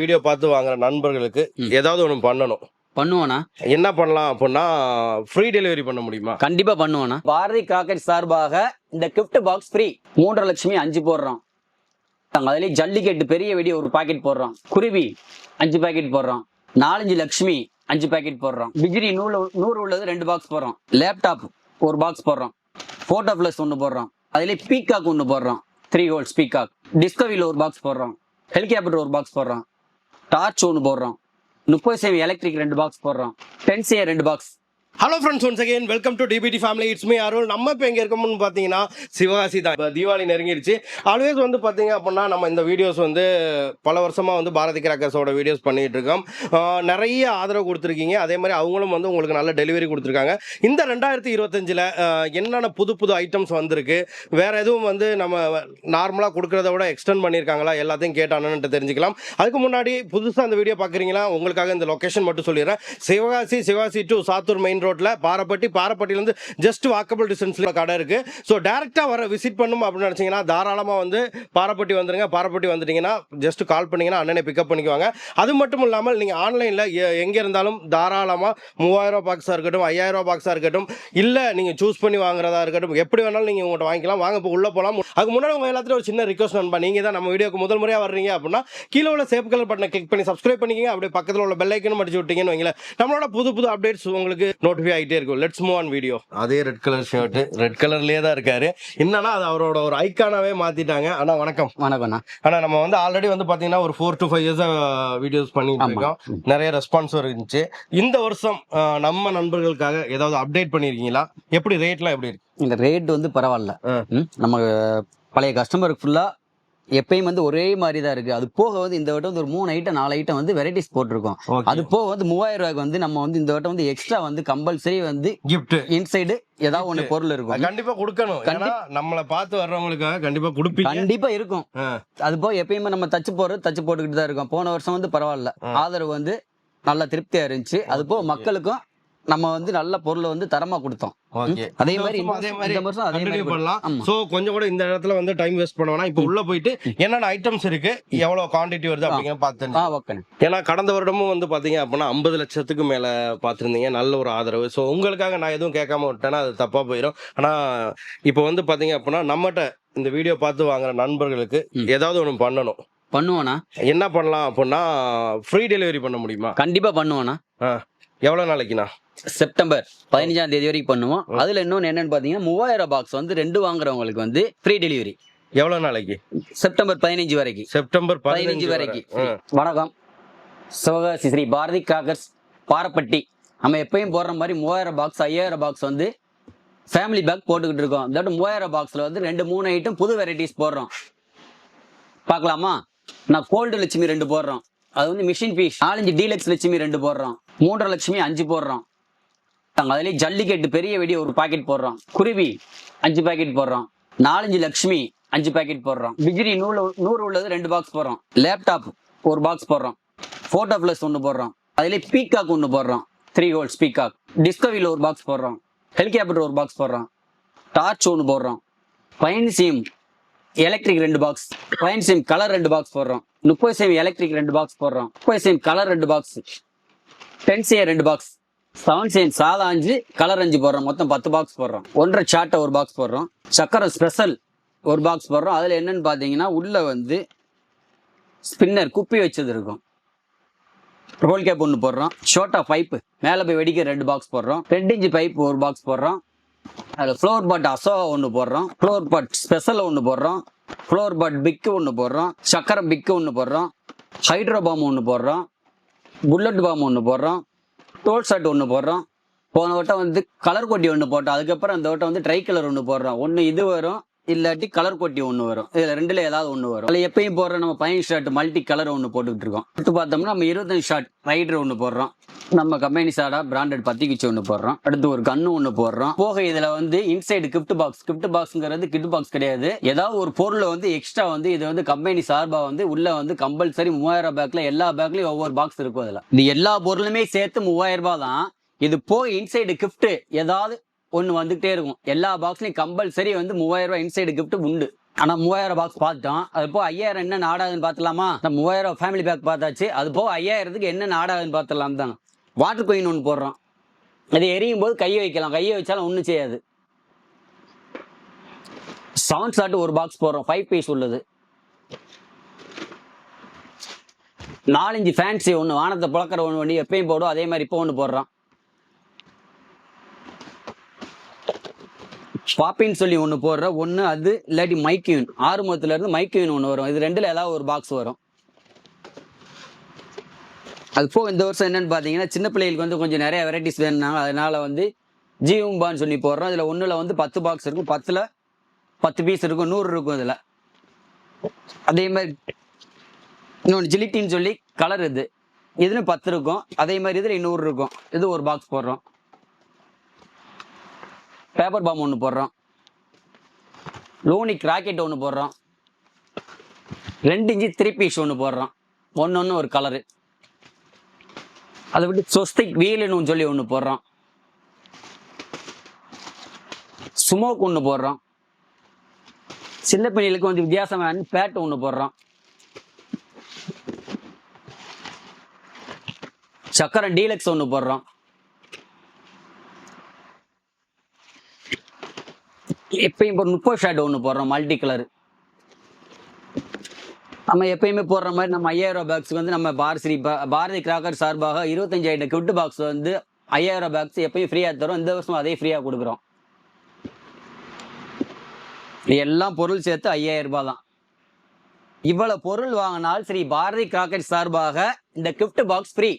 Video பார்த்து வாங்குற நண்பர்களுக்கு ஏதாவது ஒன்று பண்ணணும். பண்ணுவோண்ணா. என்ன பண்ணலாம் அப்படின்னா ஃப்ரீ டெலிவரி பண்ண முடியுமா? கண்டிப்பா பண்ணுவோண்ணா. பாரதி கிராக்கெட் சார்பாக இந்த கிஃப்ட் பாக்ஸ் ஃப்ரீ மூன்றரை லட்சுமி அஞ்சு போடுறோம். அதுலயே ஜல்லிக்கட்டு பெரிய வெடி ஒரு பாக்கெட் போடுறோம். குருவி அஞ்சு பாக்கெட் போடுறோம். நாலஞ்சு லட்சுமி அஞ்சு பாக்கெட் போடுறோம். பிஜிரி நூறு நூறு உள்ளது ரெண்டு பாக்ஸ் போடுறோம். லேப்டாப் ஒரு பாக்ஸ் போடுறோம். போட்டோ பிளஸ் ஒன்று போடுறோம். அதுலயே பீகாக் ஒன்று போடுறோம். த்ரீ ஹோல்ஸ் பீகாக் டிஸ்கவில ஒரு பாக்ஸ் போடுறோம். ஹெலிகாப்டர் ஒரு பாக்ஸ் போடுறோம். டார்ச் ஒன்று போடுறோம். முப்பது சேவை எலக்ட்ரிக் ரெண்டு பாக்ஸ் போடுறோம். டென் சே ரெண்டு box hello friends once again welcome to DPD family it's me Arul நம்ம இப்போ எங்கே இருக்கோம்னு பார்த்தீங்கன்னா சிவகாசி தான். இப்போ தீபாவளி நெருங்கிடுச்சு ஆல்வேஸ் வந்து பார்த்தீங்க அப்படின்னா நம்ம இந்த வீடியோஸ் வந்து பல வருஷமாக வந்து பாரதி கிராக்கர்ஸோட வீடியோஸ் பண்ணிகிட்டு இருக்கோம். நிறைய ஆதரவு கொடுத்துருக்கீங்க. அதே மாதிரி அவங்களும் வந்து உங்களுக்கு நல்ல டெலிவரி கொடுத்துருக்காங்க. இந்த ரெண்டாயிரத்தி இருபத்தஞ்சில் என்னென்ன புது புது ஐட்டம்ஸ் வந்திருக்கு? வேறு எதுவும் வந்து நம்ம நார்மலாக கொடுக்குறத விட எக்ஸ்டெண்ட் பண்ணியிருக்காங்களா? எல்லாத்தையும் கேட்டானுன்ட்டு தெரிஞ்சுக்கலாம். அதுக்கு முன்னாடி புதுசாக அந்த வீடியோ பார்க்குறீங்களா உங்களுக்காக இந்த லொக்கேஷன் மட்டும் சொல்லிடுறேன். சிவகாசி சிவகாசி டு சாத்தூர் மெயின் ரோட்டில் பாரப்பட்டி பாரப்பட்டியிலேருந்து ஜஸ்ட் வாக்கபிள் டிஸ்டன்ஸில் கடை இருக்குது ஸோ டேரெக்டாக வர விசிட் பண்ணும் அப்படின்னு நினச்சிங்கன்னா தாராளமாக வந்து பாரப்பட்டி வந்துருங்க. பாரப்பட்டி வந்துட்டீங்கன்னா ஜஸ்ட் கால் பண்ணிங்கன்னா அண்ணனை பிக்கப் பண்ணிக்குவாங்க. அது மட்டும் இல்லாமல் நீங்கள் ஆன்லைனில் எங்கே இருந்தாலும் தாராளமாக மூவாயிரம் பாக்ஸாக இருக்கட்டும் ஐயாயிரம் ரூபா பாக்ஸாக இருக்கட்டும் இல்லை நீங்கள் சூஸ் பண்ணி வாங்குறதா இருக்கட்டும் எப்படி வேணாலும் நீங்கள் உங்கள்கிட்ட வாங்கிக்கலாம். வாங்க இப்போ உள்ளே போகலாம் அதுக்கு முன்னாடி உங்கள் எல்லாத்துலையும் ஒரு சின்ன ரிக்வஸ்ட் நண்பா நீங்கள் தான் நம்ம வீடியோக்கு முதல் முறையாக வர்றீங்க அப்படின்னா கீழே உள்ள சேப் கலர் பட்டனை கிளிக் பண்ணி சப்ஸ்கிரைப் பண்ணிக்கிங்க. அப்படியே பக்கத்தில் உள்ள பெல்லைக்கனும் அடிச்சு விட்டீங்கன்னு வைங்களேன். நம்மளோட புது புது அப்டேட்ஸ் உங்களுக்கு நோட்டிஃபை ஆகிட்டே இருக்கும். லெட்ஸ் மூவ் ஆன் வீடியோ அதே ரெட் கலர் ஷர்ட் ரெட் கலர்லேயே தான் இருக்காரு. என்னன்னா அது அவரோட ஒரு ஐக்கானாவே மாத்திட்டாங்க. அண்ணா வணக்கம். வணக்கம்ண்ணா ஆனா நம்ம வந்து ஆல்ரெடி வந்து பாத்தீங்கன்னா ஒரு four to five years videos பண்ணிட்டு. இருக்கோம். நிறைய ரெஸ்பான்ஸ் இருந்துச்சு. இந்த வருஷம் நம்ம நண்பர்களுக்காக ஏதாவது அப்டேட் பண்ணிருக்கீங்களா? எப்படி ரேட்லாம் எப்படி இருக்கு? இந்த ரேட் வந்து பரவாயில்ல. நம்ம பழைய கஸ்டமருக்கு ஃபுல்லா எப்பயும் வந்து ஒரே மாதிரி தான் இருக்கு. அது போக வந்து இந்த வட்டம் வந்து ஒரு மூணு ஐட்டம் நாலு ஐட்டம் வந்து வெரைட்டிஸ் போட்டிருக்கோம். அது போக வந்து மூவாயிரம் ரூபாய்க்கு வந்து நம்ம வந்து இந்த வட்டம் வந்து எக்ஸ்ட்ரா வந்து கம்பல்சரி வந்து கிஃப்ட் இன்சைடு ஏதாவது ஒண்ணு பொருள் இருக்கும். கண்டிப்பா கொடுக்கணும். ஏன்னா நம்மள பார்த்து வர்றவங்களுக்காக கண்டிப்பா கொடுப்பீங்க. கண்டிப்பா இருக்கும். அது போக எப்பயுமே நம்ம தச்சு போறது தச்சு போட்டுக்கிட்டு தான் இருக்கோம். போன வருஷம் வந்து பரவாயில்ல. ஆதரவு வந்து நல்ல திருப்தியா இருந்துச்சு. அது போக மக்களுக்கும் நம்ம வந்து நல்ல பொருளை வந்து தரமா கொடுத்தோம். ஓகே. அதே மாதிரி அதே மாதிரி இந்த வருஷம் அதே மாதிரி பண்ணலாம். சோ கொஞ்சம் கூட இந்த இடத்துல வந்து டைம் வேஸ்ட் பண்ண இப்போ உள்ள போயிட்டு என்னென்ன ஐட்டம்ஸ் இருக்கு எவ்வளவு குவாண்டிட்டி வருது அப்படிங்கிற பார்த்து ஏன்னா கடந்த வருடமும் வந்து பாத்தீங்க அப்படின்னா ஐம்பது லட்சத்துக்கு மேல பார்த்துருந்தீங்க. நல்ல ஒரு ஆதரவு. ஸோ உங்களுக்காக நான் எதுவும் கேட்காம விட்டேன்னா அது தப்பா போயிடும் ஆனா இப்போ வந்து பாத்தீங்க அப்படின்னா நம்மகிட்ட இந்த வீடியோ பார்த்து வாங்குற நண்பர்களுக்கு. ஏதாவது ஒன்று பண்ணணும். பண்ணுவோண்ணா. என்ன பண்ணலாம் அப்படின்னா ஃப்ரீ டெலிவரி பண்ண முடியுமா? கண்டிப்பா பண்ணுவோண்ணா. எவ்வளவு நாளைக்குண்ணா? செப்டம்பர் பதினஞ்சாம் தேதி வரைக்கும் பண்ணுவோம். அதுல இன்னொன்னு என்னன்னு பாத்தீங்கன்னா மூவாயிரம் பாக்ஸ் வந்து ரெண்டு வாங்குறவங்களுக்கு வந்து ஃப்ரீ டெலிவரி எவ்வளவு நாளைக்கு? செப்டம்பர் பதினஞ்சு வரைக்கும். செப்டம்பர் பதினஞ்சு வரைக்கும். வணக்கம். சிவகாசி ஸ்ரீ பாரதி கிராக்கர்ஸ் பாரப்பட்டி. நம்ம எப்பயும் போடுற மாதிரி மூவாயிரம் பாக்ஸ் ஐயாயிரம் பாக்ஸ் வந்து ஃபேமிலி பேக் போட்டுக்கிட்டு இருக்கோம். வாட்டி மூவாயிரம் பாக்ஸ்ல வந்து ரெண்டு மூணு ஐட்டம் புது வெரைட்டிஸ் போடுறோம். பார்க்கலாமா? நான் கோல்டு லட்சுமி ரெண்டு போடுறோம். அது வந்து மிஷின் பீஸ் நாலஞ்சு டீலக்ஸ் லட்சுமி ரெண்டு போடுறோம். மூன்றரை லட்சுமி அஞ்சு போடுறோம். அதுலேயே ஜல்லிக்கட்டு பெரிய வெடி ஒரு பாக்கெட் போடுறோம். குருவி அஞ்சு பாக்கெட் போடுறோம். நாலஞ்சு லக்ஷ்மி அஞ்சு பாக்கெட் போடுறோம். பிஜிரி நூறு நூறு உள்ளது ரெண்டு பாக்ஸ் போடுறோம். லேப்டாப் ஒரு பாக்ஸ் போடுறோம். போட்டோ பிளஸ் ஒன்று போடுறோம். அதுலயே பீகாக் ஒன்று போடுறோம். த்ரீ ஹோல்ஸ் பீகாக் டிஸ்கவரியில் ஒரு பாக்ஸ் போடுறோம். ஹெலிகாப்டர் ஒரு பாக்ஸ் போடுறோம். டார்ச் ஒன்று போடுறோம். பயன் சிம் எலக்ட்ரிக் ரெண்டு பாக்ஸ் பயன் சிம் கலர் ரெண்டு பாக்ஸ் போடுறோம். முப்பது சிம் எலக்ட்ரிக் ரெண்டு பாக்ஸ் போடுறோம். முப்பது சிம் கலர் ரெண்டு பாக்ஸ் டென் ரெண்டு பாக்ஸ் செவன் சேன் சாதா அஞ்சு கலர் அஞ்சு போடுறோம். மொத்தம் பத்து பாக்ஸ் போடுறோம். ஒன்றரை சாட்டை ஒரு பாக்ஸ் போடுறோம். சக்கரை ஸ்பெஷல் ஒரு பாக்ஸ் போடுறோம். அதில் என்னன்னு பார்த்தீங்கன்னா உள்ள வந்து ஸ்பின்னர் குப்பி வச்சது இருக்கும். ரோல் கேப் ஒன்று போடுறோம். ஷோட்டா பைப்பு மேலே போய் வெடிக்க ரெண்டு பாக்ஸ் போடுறோம். ரெண்டு இன்ச்சு பைப் ஒரு பாக்ஸ் போடுறோம். அதில் ஃப்ளோர் பாட் அசோவா ஒன்று போடுறோம். ஃப்ளோர் பாட் ஸ்பெஷல் ஒன்று போடுறோம். ஃப்ளோர் பாட் பிக்கு ஒன்று போடுறோம். சக்கரை பிக்கு ஒன்று போடுறோம். ஹைட்ரோபாம் ஒன்று போடுறோம். புல்லட் பாம் ஒன்று போடுறோம். டோல் ஷர்ட் ஒன்று போடுறோம். போன வட்டம் வந்து கலர் கொட்டி ஒன்று போட்டோம். அதுக்கப்புறம் அந்த வட்டம் வந்து ட்ரை கலர் ஒன்று போடுறோம். ஒன்று இது வரும் இல்லாட்டி கலர் கொட்டி ஒன்று வரும். இதில் ரெண்டுல ஏதாவது ஒன்று வரும். அதில் எப்பயும் போடுற நம்ம பையன் ஷர்ட் மல்டி கலர் ஒன்று போட்டுக்கிட்டு இருக்கோம். அடுத்து பார்த்தோம்னா நம்ம இருபத்தஞ்சு ஷர்ட் ரைடர் ஒன்று போடுறோம். நம்ம கம்பெனி சாடா பிராண்டட் பத்திகிச்சி ஒன்று போடுறோம். அடுத்து ஒரு கண்ணு ஒன்று போடுறோம். போக இதில் வந்து இன்சைடு கிஃப்ட் பாக்ஸ் கிஃப்ட் பாக்ஸ்ங்கிறது கிஃப்ட் பாக்ஸ் கிடையாது. ஏதாவது ஒரு பொருளை வந்து எக்ஸ்ட்ரா வந்து இது வந்து கம்பெனி சார்பாக வந்து உள்ள வந்து கம்பல்சரி மூவாயிரம் பேக்ல எல்லா பேக்லையும் ஒவ்வொரு பாக்ஸ் இருக்கும் அதில். இது எல்லா பொருளுமே சேர்த்து மூவாயிரம் ரூபாய் தான். இது போக இன்சைடு கிஃப்ட் ஏதாவது ஒன்று வந்துகிட்டே இருக்கும். எல்லா பாக்ஸ்லையும் கம்பல்சரி வந்து மூவாயிரம் ரூபாய் இன்சைடு கிஃப்ட் உண்டு. ஆனால் மூவாயிரம் பாக்ஸ் பார்த்துட்டோம். அது போக ஐயாயிரம் என்ன நாடாகுதுன்னு பார்த்துலாமா மூவாயிரம் ஃபேமிலி பேக் பார்த்தாச்சு. அது போக ஐயாயிரத்துக்கு என்ன நாடாகுதுன்னு பார்த்துலாம் தான். வாட்டர் கொயின் ஒன்று போடுறோம். அது எரியும் போது கையை வைக்கலாம். கையை வச்சாலும் ஒன்றும் செய்யாது. சவுண்ட் ஷாட் ஒரு பாக்ஸ் போடுறோம். ஃபைவ் பீஸ் உள்ளது. நாலஞ்சு ஃபேன்சி ஒன்று வானத்தை புழக்கிற ஒன்று வண்டி எப்பயும் போடும் அதே மாதிரி இப்போ ஒன்று போடுறான் பாப்பின்னு சொல்லி ஒன்று போடுற ஒன்று அது இல்லாட்டி மைக்யூன் ஆறு முகத்துலேருந்து மைக்யூன் ஒன்று வரும். இது ரெண்டில் ஏதாவது ஒரு பாக்ஸ் வரும். அது போக இந்த வருஷம் என்னன்னு பார்த்தீங்கன்னா சின்ன பிள்ளைகளுக்கு வந்து கொஞ்சம் நிறைய வெரைட்டிஸ் வேணுனாங்க அதனால வந்து ஜீவம்பான்னு சொல்லி போடுறோம். இதில் ஒன்றில் வந்து பத்து பாக்ஸ் இருக்கும். பத்தில் பத்து பீஸ் இருக்கும். நூறு இருக்கும் இதில். அதே மாதிரி இன்னொன்று ஜிலிட்டின்னு சொல்லி கலர் இது. இதுன்னு பத்து இருக்கும். அதே மாதிரி இதில் நூறு இருக்கும். இது ஒரு பாக்ஸ் போடுறோம். பேப்பர் பாம் ஒன்று போடுறோம். லோனிக் ராக்கெட் ஒன்று போடுறோம். ரெண்டு இன்ச்சு த்ரீ பீஸ் ஒன்று போடுறோம். ஒன்று ஒன்று ஒரு கலரு அதை விட்டு சொஸ்திக் வீலுன்னு சொல்லி ஒன்று போடுறோம் சுமோக் ஒன்று போடுறோம் சின்ன பிள்ளைகளுக்கு கொஞ்சம் வித்தியாசமான பேட் ஒன்று போடுறோம் சக்கரம் டீலக்ஸ் ஒன்று போடுறோம் எப்பயும் இப்போ முப்பது ஷேட் ஒன்று போடுறோம் மல்டி கலர். நம்ம எப்பயுமே போடுற மாதிரி நம்ம ஐயாயிரம் ரூபாய் பாக்ஸ் வந்து நம்ம பாரதி பாரதி கிராக்கர் சார்பாக இருபத்தஞ்சாயிரம் கிஃப்ட் பாக்ஸ் வந்து ஐயாயிரம் பாக்ஸ் எப்பயும் ஃப்ரீயாக தரும் இந்த வருஷம் அதே ஃப்ரீயாக கொடுக்குறோம். எல்லாம் பொருள் சேர்த்து ஐயாயிரம் ரூபாய் தான். இவ்வளவு பொருள் வாங்கினால் ஸ்ரீ பாரதி கிராக்கர் சார்பாக இந்த கிஃப்ட் பாக்ஸ் ஃப்ரீ